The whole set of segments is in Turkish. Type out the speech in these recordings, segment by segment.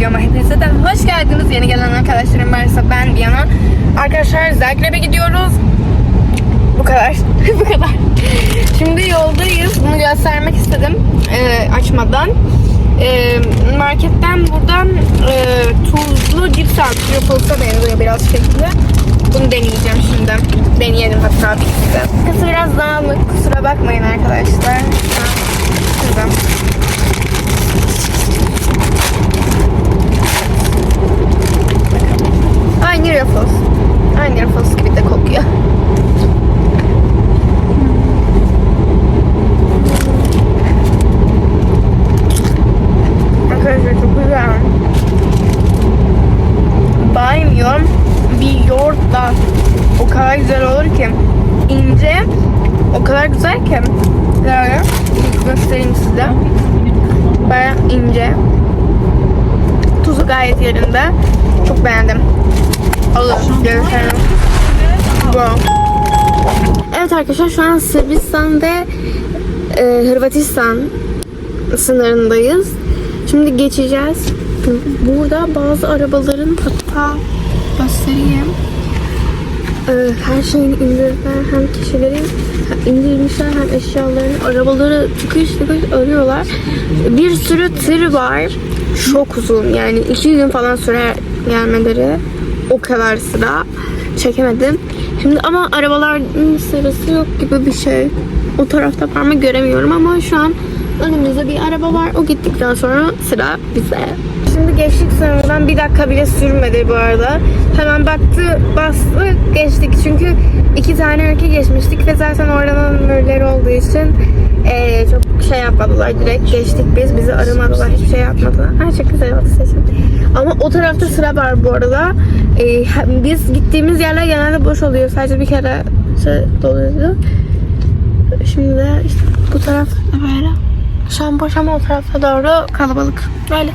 videoma hepinize de hoş geldiniz. Yeni gelen arkadaşlarım varsa ben Diana. Arkadaşlar Zagreb'e gidiyoruz. Bu kadar. Bu kadar. Şimdi yoldayız. Bunu göstermek istedim e, açmadan. E, marketten buradan e, tuzlu cips aldık. Ruffles'a benziyor biraz şekli. Bunu deneyeceğim şimdi. Deneyelim hatta birlikte. Kız biraz dağınık. Kusura bakmayın arkadaşlar. Şurada. Aynı Ruffles. Aynı Ruffles gibi de kokuyor. Arkadaşlar çok güzel. Baymıyor. Bir yoğurtla o kadar güzel olur ki. ince, o kadar güzel ki. Böyle göstereyim size. Bayağı ince. Tuzu yerinde. Çok beğendim. Alın. Görüşelim. Bu. Evet arkadaşlar şu an Sırbistan e, Hırvatistan sınırındayız. Şimdi geçeceğiz. Burada bazı arabaların hatta göstereyim. E, her şeyini indirdiler. Hem kişilerin indirmişler hem eşyalarını. Arabaları tıkış tıkış arıyorlar. Bir sürü tır var. Çok uzun. Yani iki gün falan sürer gelmeleri. O kadar sıra çekemedim. Şimdi ama arabaların sırası yok gibi bir şey. O tarafta var mı göremiyorum ama şu an önümüzde bir araba var. O gittikten sonra sıra bize. Şimdi geçtik sınırdan bir dakika bile sürmedi bu arada. Hemen baktı, bastı, geçtik. Çünkü iki tane ülke geçmiştik ve zaten oradan ömürleri olduğu için eee, çok şey yapmadılar. Direkt geçtik biz. Bizi aramadılar. Hiçbir şey yapmadılar. Her çok güzel oldu sesim. Ama o tarafta sıra var bu arada. Eee, hem- biz gittiğimiz yerler genelde boş oluyor. Sadece bir kere şey doluyordu. Şimdi de işte bu tarafta böyle. Şu an boş ama o tarafa doğru kalabalık. Böyle.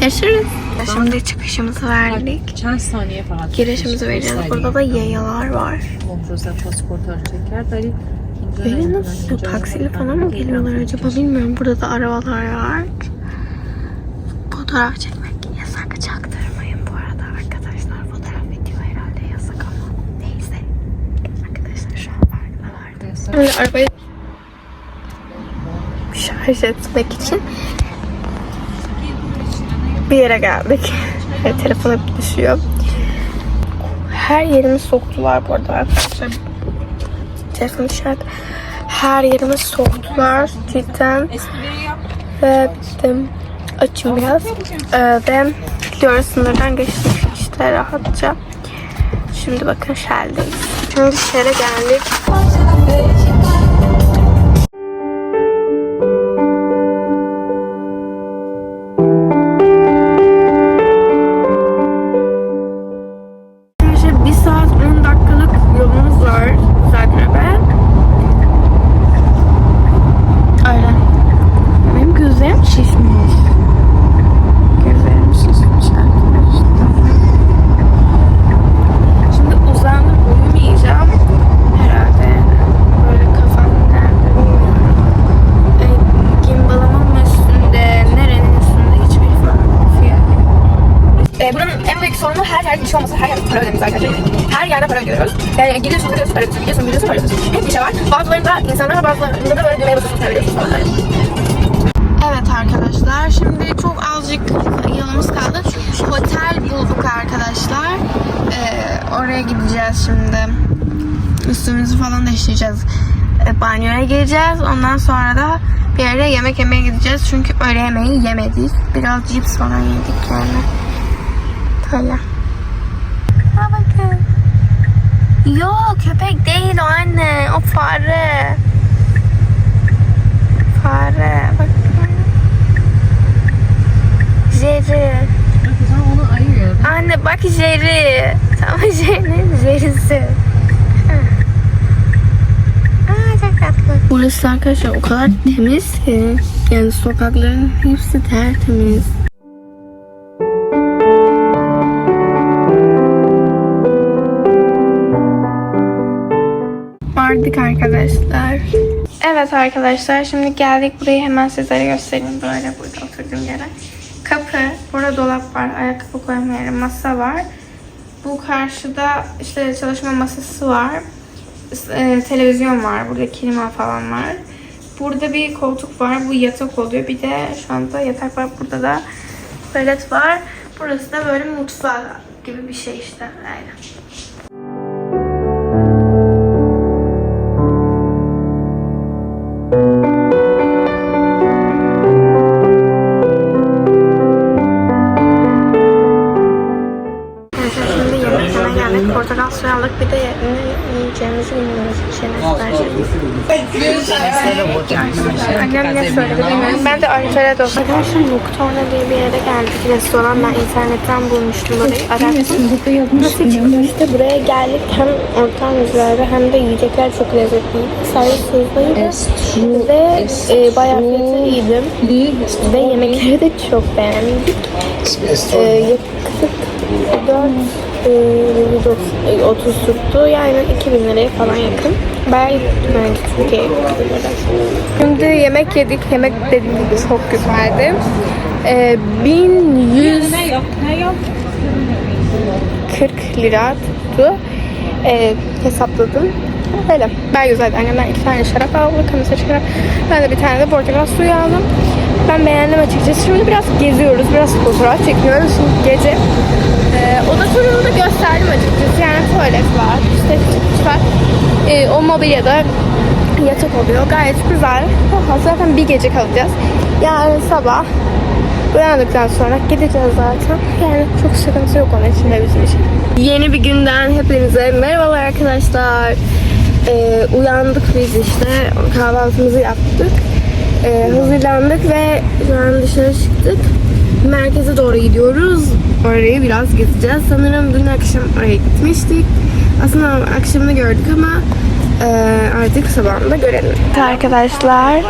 Görüşürüz. Şimdi çıkışımızı verdik. Çند saniye falan. Girişimizi vereceğiz. Burada da yayalar var. Kontrolse pasaportları çeker. Böyle nasıl taksiyle falan mı geliyorlar acaba bilmiyorum. Burada da arabalar var. Fotoğraf çekmek yasak. Çaktırmayın bu arada arkadaşlar. Fotoğraf video herhalde yasak ama neyse. Arkadaşlar şu an farklılar. Şimdi arabayı şarj etmek için bir yere geldik. Ve telefon hep düşüyor. Her yerimi soktular bu arada arkadaşlar. Telefon işaret. Her yerimi soktular cidden. Ve bittim. Açım biraz. Ee, ve gidiyoruz sınırdan geçtik işte rahatça. Şimdi bakın Shell'deyiz. Şimdi Shell'e geldik. Oraya gideceğiz şimdi. Üstümüzü falan değiştireceğiz. Ee, banyoya gireceğiz. Ondan sonra da bir yere yemek yemeye gideceğiz. Çünkü öğle yemeği yemedik. Biraz cips falan yedik yani. Böyle. Ha bakın. Yok köpek değil o anne. O fare. Fare. Bak. Jerry. Sen onu ayırıyor. Anne bak Jerry. Tamam Jerry. Jerry'si. Aa çok tatlı. Burası arkadaşlar o kadar temiz ki. Yani sokakların hepsi tertemiz. Vardık arkadaşlar. Evet arkadaşlar şimdi geldik burayı hemen sizlere göstereyim böyle burada oturduğum yere. Kapı, burada dolap var, ayakkabı koyma yeri, masa var. Bu karşıda işte çalışma masası var. E, televizyon var, burada klima falan var. Burada bir koltuk var, bu yatak oluyor. Bir de şu anda yatak var, burada da tuvalet var. Burası da böyle mutfağı gibi bir şey işte. Aynen. Annem ne söyledi bilmiyorum. Ben de Alfredo. Arkadaşlar Nocturne diye bir yere geldik. Restoran ben internetten bulmuştum orayı. Arattım. Nasıl çıktı işte buraya geldik. Hem ortam güzeldi hem de yiyecekler çok lezzetliydi. Servis hızlıydı. Ve e, bayağı fiyatı iyiydi. Ve yemekleri de çok beğendik. E, yaklaşık 4 e, 30 tuttu. Yani 2000 liraya falan yakın. Bayağı bence Türkiye'ye. Şimdi yemek yedik. Yemek dediğim gibi çok güzeldi. E, 1140 lira tuttu. E, hesapladım. Öyle. Ben güzeldi. Annemden iki tane şarap aldı. Kanısa şarap. Ben de bir tane de portakal suyu aldım. Ben beğendim açıkçası. Şimdi biraz geziyoruz. Biraz fotoğraf çekiyoruz. Şimdi gece ee, oda turunu da gösterdim açıkçası. Yani tuvalet var, işte çıkış var. Ee, o mobilyada yatak oluyor. Gayet güzel. Oha, zaten bir gece kalacağız. Yarın sabah uyandıktan sonra gideceğiz zaten. Yani çok sıkıntı yok onun içinde bizim için. Yeni bir günden hepinize merhabalar arkadaşlar. Ee, uyandık biz işte. Kahvaltımızı yaptık. Ee, hazırlandık ve şu an dışarı çıktık. Merkeze doğru gidiyoruz. Orayı biraz gezeceğiz. Sanırım dün akşam oraya gitmiştik. Aslında akşamını gördük ama e, artık sabahında görelim. Arkadaşlar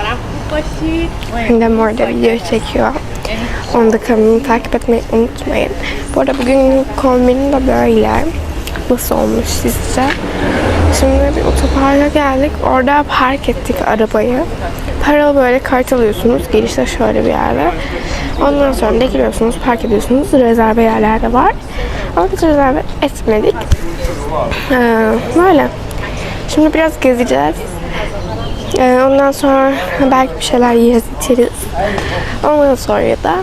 Annem orada video çekiyor. Onu da kanalını takip etmeyi unutmayın. Bu arada bugün kombinim de böyle. Nasıl olmuş sizce? Şimdi bir otoparka geldik. Orada park ettik arabayı. Paralı böyle kart alıyorsunuz. Girişte şöyle bir yerde. Ondan sonra da giriyorsunuz, park ediyorsunuz. Rezerve yerler de var. Ama biz rezerve etmedik. Ee, böyle. Şimdi biraz gezeceğiz. Ee, ondan sonra belki bir şeyler yeriz, içeriz. Ondan sonra da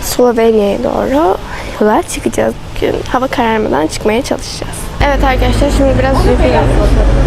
Slovenya'ya doğru yola çıkacağız bugün. Hava kararmadan çıkmaya çalışacağız. Evet arkadaşlar şimdi biraz yürüyoruz.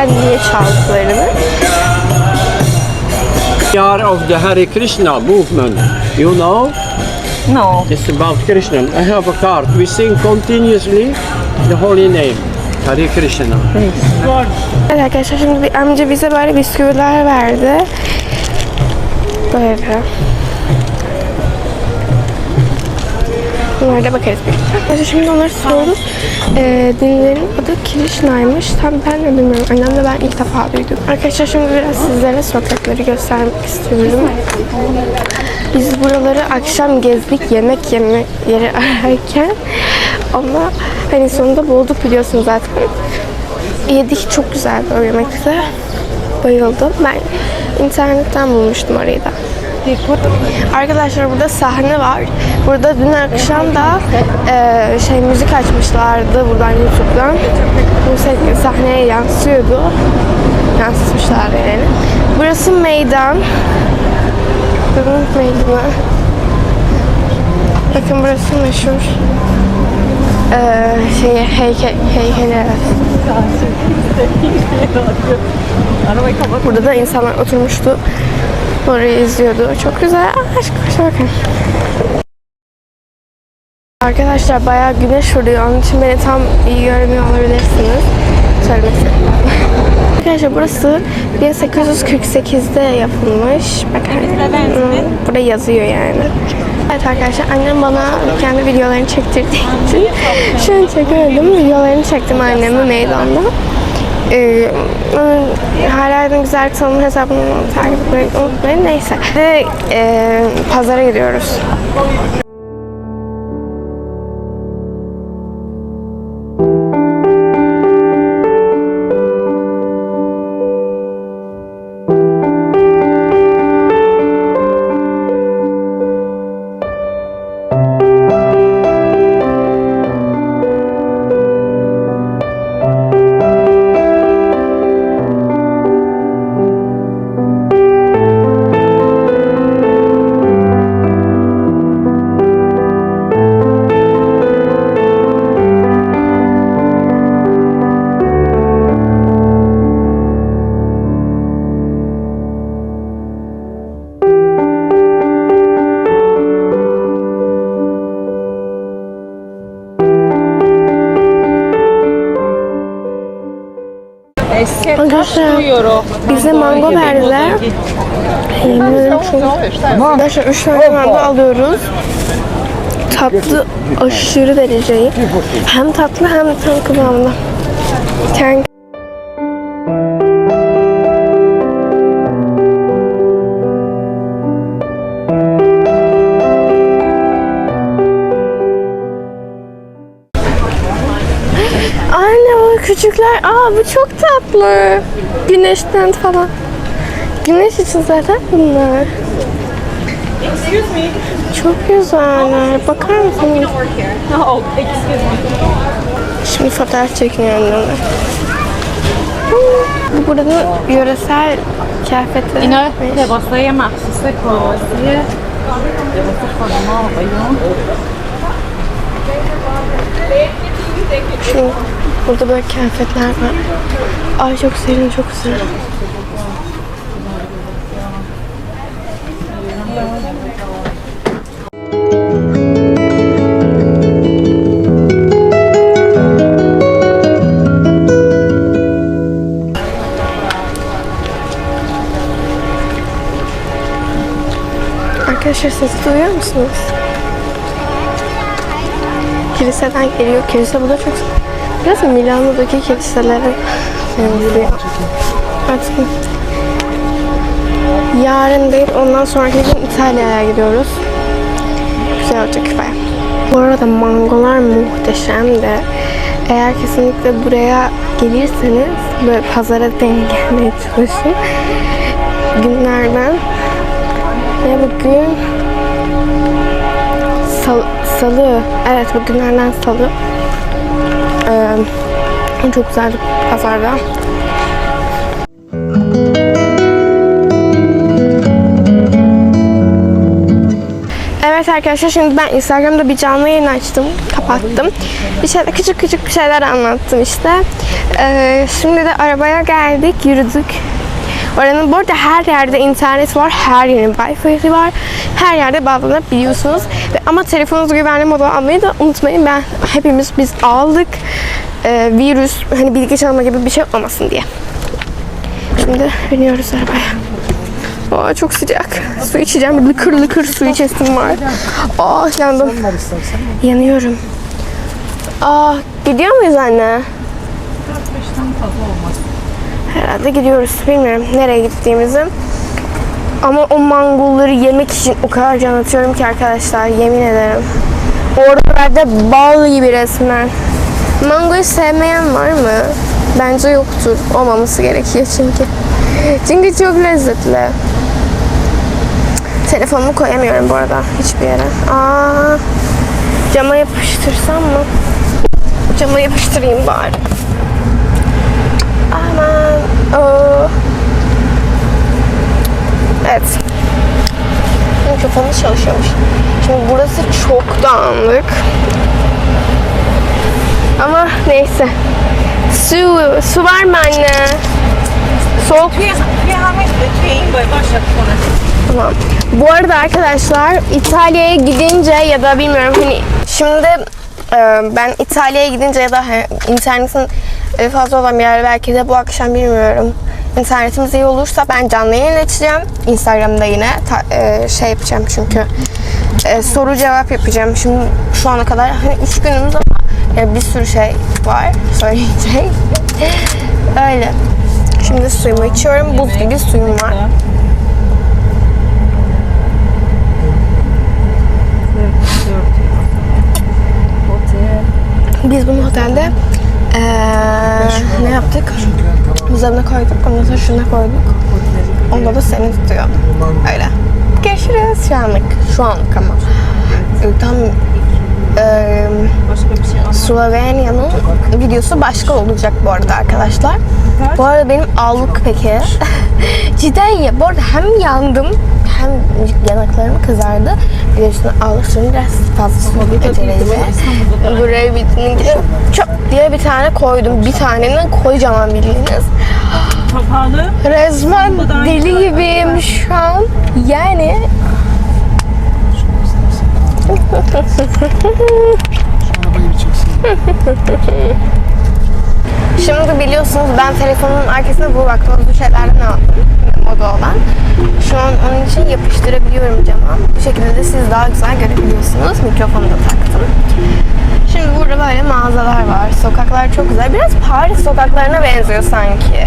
Veya niye çaldıklarını. year of the Hare Krishna movement. You know? No. It's about Krishna. I have a card. We sing continuously the holy name. Hare Krishna. Evet arkadaşlar şimdi bir amca bize böyle bisküviler verdi. Böyle. Bunlara da bakarız birlikte. Şimdi onları sorduk. Ee, dinlerin adı Krishna'ymış. Tam ben de bilmiyorum. Annem de ben ilk defa duydum. Arkadaşlar şimdi biraz sizlere sokakları göstermek istiyorum. Biz buraları akşam gezdik yemek yeme yeri ararken ama hani sonunda bulduk biliyorsunuz zaten. Yedik çok güzel bir yemekti. Bayıldım. Ben internetten bulmuştum orayı da. Arkadaşlar burada sahne var. Burada dün akşam da e, şey müzik açmışlardı buradan YouTube'dan. Bu sahneye yansıyordu. Yansıtmışlar yani. Burası meydan. Bakın meydana. Bakın burası meşhur. Ee, şey heykel, heykeli. Burada da insanlar oturmuştu. Orayı izliyordu. Çok güzel. Aşk aşağı bakın. Arkadaşlar bayağı güneş vuruyor. Onun için beni tam iyi görmüyor olabilirsiniz. Söylemek. Arkadaşlar burası 1848'de yapılmış. Bakın. Hı, Burada yazıyor yani. Evet arkadaşlar annem bana kendi videolarını çektirdiği için şu an çekemedim. Videolarını çektim annemi meydanda. Ee, hala güzel tanım hesabını takip etmeyi unutmayın. Neyse. Ve e, pazara gidiyoruz. Bize mango verdiler. Ederim çok- Arkadaşlar 3 tane mango alıyoruz. Tatlı aşırı dereceyi. Hem tatlı hem tam kıvamlı. Ten küçükler. Aa bu çok tatlı. Güneşten falan. Güneş için zaten bunlar. Çok güzeller. Bakar mısınız? Şimdi fotoğraf çekiniyorum onları. Bu buranın yöresel kıyafeti. İnan lebasaya mahsusa kovasiye. Lebası konuma bayım. Şimdi burada böyle kıyafetler var. Ay çok serin, çok güzel. Arkadaşlar sesi duyuyor musunuz? Kiliseden geliyor. Kilise burada çok... Biraz Milano'daki kiliselere benziyor. Artık yarın değil, ondan sonraki gün İtalya'ya gidiyoruz. Güzel olacak baya. Bu arada mangolar muhteşem de. Eğer kesinlikle buraya gelirseniz böyle pazara denk gelmeye çalışın. Günlerden ve bugün Sal- salı. Evet bugünlerden salı. Ee, çok güzel pazarda. Evet arkadaşlar şimdi ben Instagram'da bir canlı yayın açtım. Kapattım. Bir şeyler küçük küçük bir şeyler anlattım işte. Ee, şimdi de arabaya geldik, yürüdük. Oranın bu arada her yerde internet var, her yerin wifi'si var. Her yerde bağlanabiliyorsunuz. Ama telefonunuzu güvenli moda almayı da unutmayın. Ben hepimiz biz aldık. Ee, virüs, hani bilgi çalma gibi bir şey olmasın diye. Şimdi biniyoruz arabaya. Aa, çok sıcak. Su içeceğim. Lıkır lıkır su içesim var. Aa yandım. Yanıyorum. Aa gidiyor muyuz anne? Herhalde gidiyoruz. Bilmiyorum nereye gittiğimizi. Ama o mangolları yemek için o kadar can atıyorum ki arkadaşlar. Yemin ederim. Oralarda bal gibi resmen. Mangoyu sevmeyen var mı? Bence yoktur. Olmaması gerekiyor çünkü. Çünkü çok lezzetli. Telefonumu koyamıyorum bu arada hiçbir yere. Aa, cama yapıştırsam mı? Cama yapıştırayım bari. Ee, evet. Mikrofonum çalışıyormuş. Şimdi burası çok dağınık. Ama neyse. Su, su var mı anne? Soğuk. Tamam. Bu arada arkadaşlar İtalya'ya gidince ya da bilmiyorum hani şimdi e, ben İtalya'ya gidince ya da internetin fazla olan bir yer belki de bu akşam bilmiyorum. İnternetimiz iyi olursa ben canlı yayın açacağım. Instagram'da yine ta- e, şey yapacağım çünkü e, soru cevap yapacağım. Şimdi şu ana kadar hani üç günümüz ama e, bir sürü şey var söyleyecek. Öyle. Şimdi suyumu içiyorum. Buz gibi suyum var. Biz bunu otelde eee, ne yaptık? Buzdolabına koyduk, ondan sonra şuna koyduk. Onda da seni tutuyor. Öyle. Görüşürüz şu anlık. Şu anlık ama. Ee, Tam şey Slovenya'nın videosu başka olacak bu arada arkadaşlar. Bu arada benim allık peki. Cidden ya. Bu arada hem yandım hem yanaklarım kızardı. Bir de üstüne suyunu biraz fazla sürdüm ecereyle. Buraya bir çok diye bir tane koydum. Bir tanenin kocaman bildiğiniz. Pahalı. Resmen deli gibiyim şu an. Yani Şimdi biliyorsunuz ben telefonun arkasında bu vaktozlu şeylerden aldım. Moda olan. Şu an onun için yapıştırabiliyorum cama. Bu şekilde de siz daha güzel görebiliyorsunuz. Mikrofonu da taktım. Şimdi burada böyle mağazalar var. Sokaklar çok güzel. Biraz Paris sokaklarına benziyor sanki.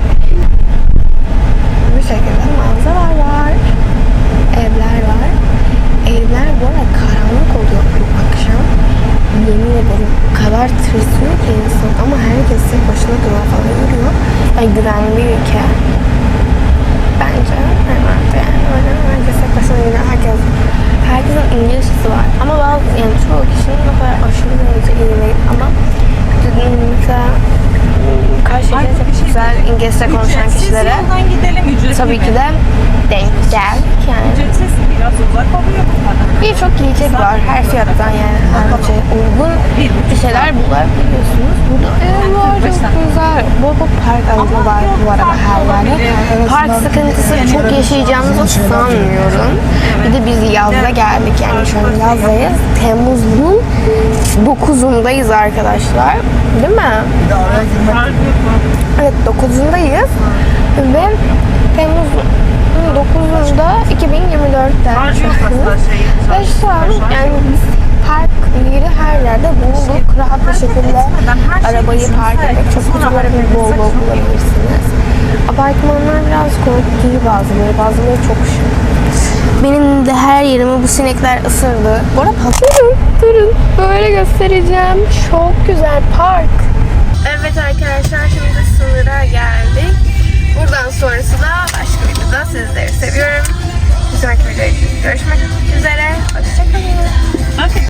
Bu şekilde mağazalar var. Evler var. Evler bu arada karanlık oluyor bu akşam. Yemin ederim o kadar tırsıyor ki insan ama herkes tek başına dura falan yürüyor. Yani güvenli bir ülke. Bence evet tek başına yürüyor. Herkes, herkesin İngilizcesi var. Ama bazı yani çoğu kişinin o kadar aşırı derece iyi değil ama mesela karşıya çok güzel İngilizce konuşan kişilere tabii ki de denk geldik yani. Ücretsiz biraz uzak oluyor. Birçok yiyecek var her fiyattan yani her şey uygun bir şeyler bulabiliyorsunuz. Burada ev var çok güzel. Bu bu park alanı var bu arada her yerde. Park sıkıntısı çok yaşayacağımızı sanmıyorum. Bir de biz yazda geldik yani şu an yazdayız. Temmuz'un 9'undayız arkadaşlar. Değil mi? Evet 9'undayız ve Temmuz'un 9'unda 2024'te şey ve şu an şey yani biz her yeri her yerde bulduk. Şey, Rahat bir şekilde arabayı park etmek çok güzel bir bol bol bulabilirsiniz. Apartmanlar biraz korkutucu bazıları, bazıları çok şık. Benim de her yerimi bu sinekler ısırdı. Bu arada durun, durun. Böyle göstereceğim. Çok güzel park. Evet arkadaşlar şimdi sınıra geldik. Buradan sonrası da başka bir videoda sizleri seviyorum. Bir sonraki videoda görüşmek üzere. Hoşçakalın. Okay.